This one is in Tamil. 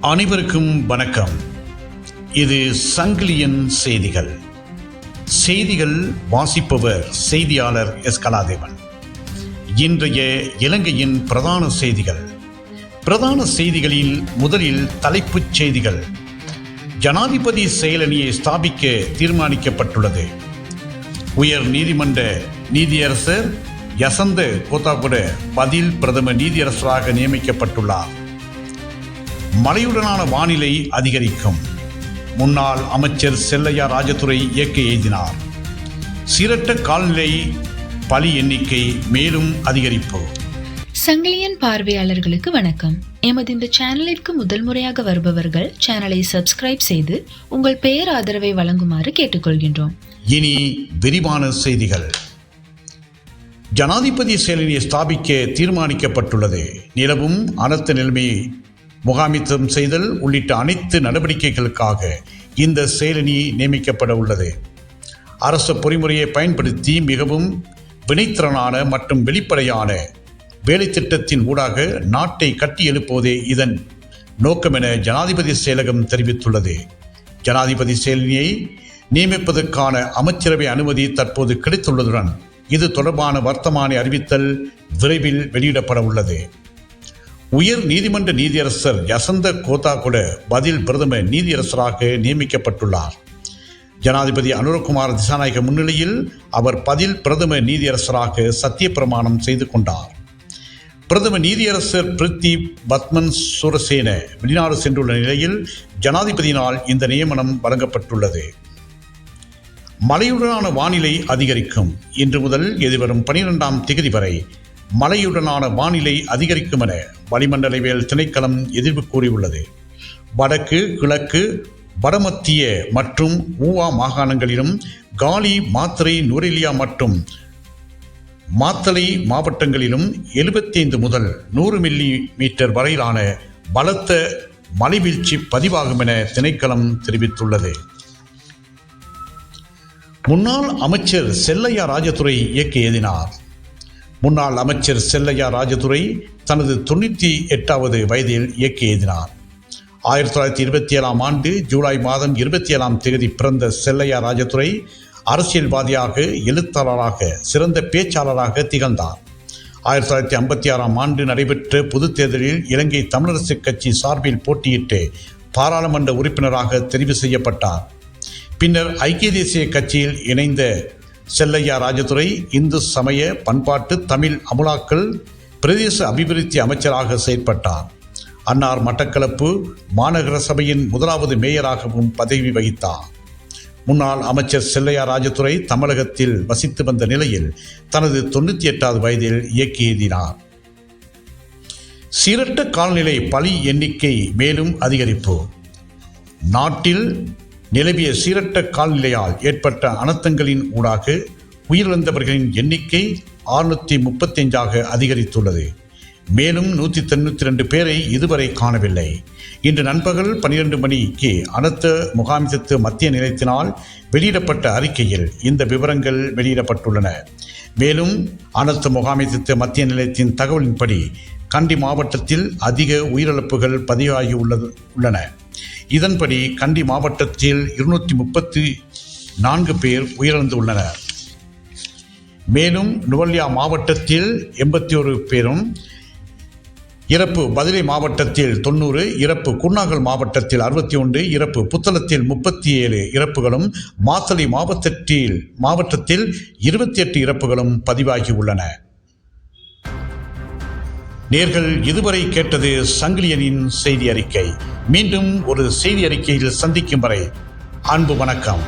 அனைவருக்கும் வணக்கம். இது சங்கிலியன் செய்திகள். செய்திகள் வாசிப்பவர் செய்தியாளர் எஸ். கலாதேவன். இன்றைய இலங்கையின் பிரதான செய்திகள். பிரதான செய்திகளில் முதலில் தலைப்புச் செய்திகள். ஜனாதிபதி செயலணியை ஸ்தாபிக்க தீர்மானிக்கப்பட்டுள்ளது. உயர் நீதிமன்ற நீதியரசர் யசந்த கோத்தாகுட பதில் பிரதம நீதியரசராக நியமிக்கப்பட்டுள்ளார். மழையுடனான வானிலை அதிகரிக்கும். முன்னாள் அமைச்சர் செல்லையா ராஜதுரை இயக்க எழுதினார் சீரற்ற கால்நிலை பலி எண்ணிக்கை மேலும் அதிகரிப்பு. சங்கிலியன் பார்வையாளர்களுக்கு வணக்கம். எமது இந்த சேனலிற்கு முதல் முறையாக வருபவர்கள் சேனலை சப்ஸ்கிரைப் செய்து உங்கள் பெயர் ஆதரவை வழங்குமாறு கேட்டுக்கொள்கின்றோம். இனி விரிவான செய்திகள். ஜனாதிபதி செயலணியை ஸ்தாபிக்க தீர்மானிக்கப்பட்டுள்ளது. நிலவும் அனர்த்த நிலைமையை முகாமித்துவம் செய்தல் உள்ளிட்ட அனைத்து நடவடிக்கைகளுக்காக இந்த செயலணி நியமிக்கப்பட உள்ளது. அரசு பொறிமுறையை பயன்படுத்தி மிகவும் வினைத்திறனான மற்றும் வெளிப்படையான வேலைத்திட்டத்தின் ஊடாக நாட்டை கட்டி எழுப்புவதே இதன் நோக்கமென ஜனாதிபதி செயலகம் தெரிவித்துள்ளது. ஜனாதிபதி செயலணியை நியமிப்பதற்கான அமைச்சரவை அனுமதி தற்போது கிடைத்துள்ளதுடன் இது தொடர்பான வர்த்தமானி அறிவித்தல் விரைவில் வெளியிடப்பட உள்ளது. உயர் நீதிமன்ற நீதியரசர் யசந்த கோதாகுட பதில் பிரதம நீதியரசராக நியமிக்கப்பட்டுள்ளார். ஜனாதிபதி அனுரகுமார் திசாநாயக முன்னிலையில் அவர் பதில் பிரதம நீதியரசராக சத்திய பிரமாணம் செய்து கொண்டார். பிரதம நீதியரசர் பிரித்தி பத்மன் சூரசேன வெளிநாடு சென்றுள்ள நிலையில் ஜனாதிபதியினால் இந்த நியமனம் வழங்கப்பட்டுள்ளது. மழையுடனான வானிலை அதிகரிக்கும். இன்று முதல் எதிர்வரும் பனிரெண்டாம் திகதி வரை மழையுடனான வானிலை அதிகரிக்கும் என வளிமண்டலவியல் திணைக்களம் எதிர்ப்பு கூறியுள்ளது. வடக்கு கிழக்கு வடமத்திய மற்றும் ஊவா மாகாணங்களிலும் காலி மாத்திரை நுரெலியா மற்றும் மாத்தளை மாவட்டங்களிலும் எழுபத்தைந்து முதல் நூறு மில்லி மீட்டர் வரையிலான பலத்த மலைவீழ்ச்சி பதிவாகும் என திணைக்களம் தெரிவித்துள்ளது. முன்னாள் அமைச்சர் செல்லையா ராஜதுரை இயக்கி எழுதினார். முன்னாள் அமைச்சர் செல்லையா ராஜதுரை தனது தொண்ணூற்றி எட்டாவது வயதில் இயக்கி எழுதினார். ஆயிரத்தி தொள்ளாயிரத்தி இருபத்தி ஏழாம் ஆண்டு ஜூலை மாதம் இருபத்தி ஏழாம் தேதி பிறந்த செல்லையா ராஜதுரை அரசியல்வாதியாக எழுத்தாளராக சிறந்த பேச்சாளராக திகழ்ந்தார். ஆயிரத்தி தொள்ளாயிரத்தி ஐம்பத்தி ஆறாம் ஆண்டு நடைபெற்ற பொதுத் தேர்தலில் இலங்கை தமிழரசு கட்சி சார்பில் போட்டியிட்டு பாராளுமன்ற உறுப்பினராக தெரிவு செய்யப்பட்டார். பின்னர் ஐக்கிய தேசிய கட்சியில் இணைந்த செல்லையா ராஜதுரை இந்து சமய பண்பாட்டு தமிழ் அமுலாக்கள் பிரதேச அபிவிருத்தி அமைச்சராக செயற்பட்டார். அன்னார் மட்டக்களப்பு மாநகர சபையின் முதலாவது மேயராகவும் பதவி வகித்தார். முன்னாள் அமைச்சர் செல்லையா ராஜதுரை தமிழகத்தில் வசித்து வந்த நிலையில் தனது தொண்ணூற்றி எட்டாவது வயதில் இயக்கி எழுதினார். சீரட்ட கால்நிலை பலி எண்ணிக்கை மேலும் அதிகரிப்பு. நாட்டில் நிலவிய சீரட்ட கால்நிலையால் ஏற்பட்ட அனர்த்தங்களின் ஊடாக உயிரிழந்தவர்களின் எண்ணிக்கை ஆறுநூற்றி முப்பத்தஞ்சாக அதிகரித்துள்ளது. மேலும் நூற்றி தொண்ணூற்றி ரெண்டு பேரை இதுவரை காணவில்லை. இன்று நண்பகல் பனிரெண்டு மணிக்கு அனர்த்த முகாமித்து மத்திய நிலையத்தினால் வெளியிடப்பட்ட அறிக்கையில் இந்த விவரங்கள் வெளியிடப்பட்டுள்ளன. மேலும் அனர்த்த முகாமித்து மத்திய நிலையத்தின் தகவலின்படி கண்டி மாவட்டத்தில் அதிக உயிரிழப்புகள் பதிவாகி உள்ளது உள்ளன. இதன்படி கண்டி மாவட்டத்தில் இருநூற்றி முப்பத்தி நான்கு பேர் உயிரிழந்துள்ளனர். மேலும் நுவல்யா மாவட்டத்தில் எண்பத்தி ஒரு பேரும் இறப்பு பதிலை மாவட்டத்தில் தொண்ணூறு இறப்பு குர்நாகல் மாவட்டத்தில் அறுபத்தி ஒன்று இறப்பு புத்தளத்தில் முப்பத்தி ஏழு இறப்புகளும் மாத்தளை மாவட்டத்தில் மாவட்டத்தில் இருபத்தி எட்டு இறப்புகளும் பதிவாகி உள்ளன நேர்கள் இதுவரை கேட்டது சங்கிலியனின் செய்தி அறிக்கை மீண்டும் ஒரு செய்தி அறிக்கையில் சந்திக்கும் வரை அன்பு வணக்கம்.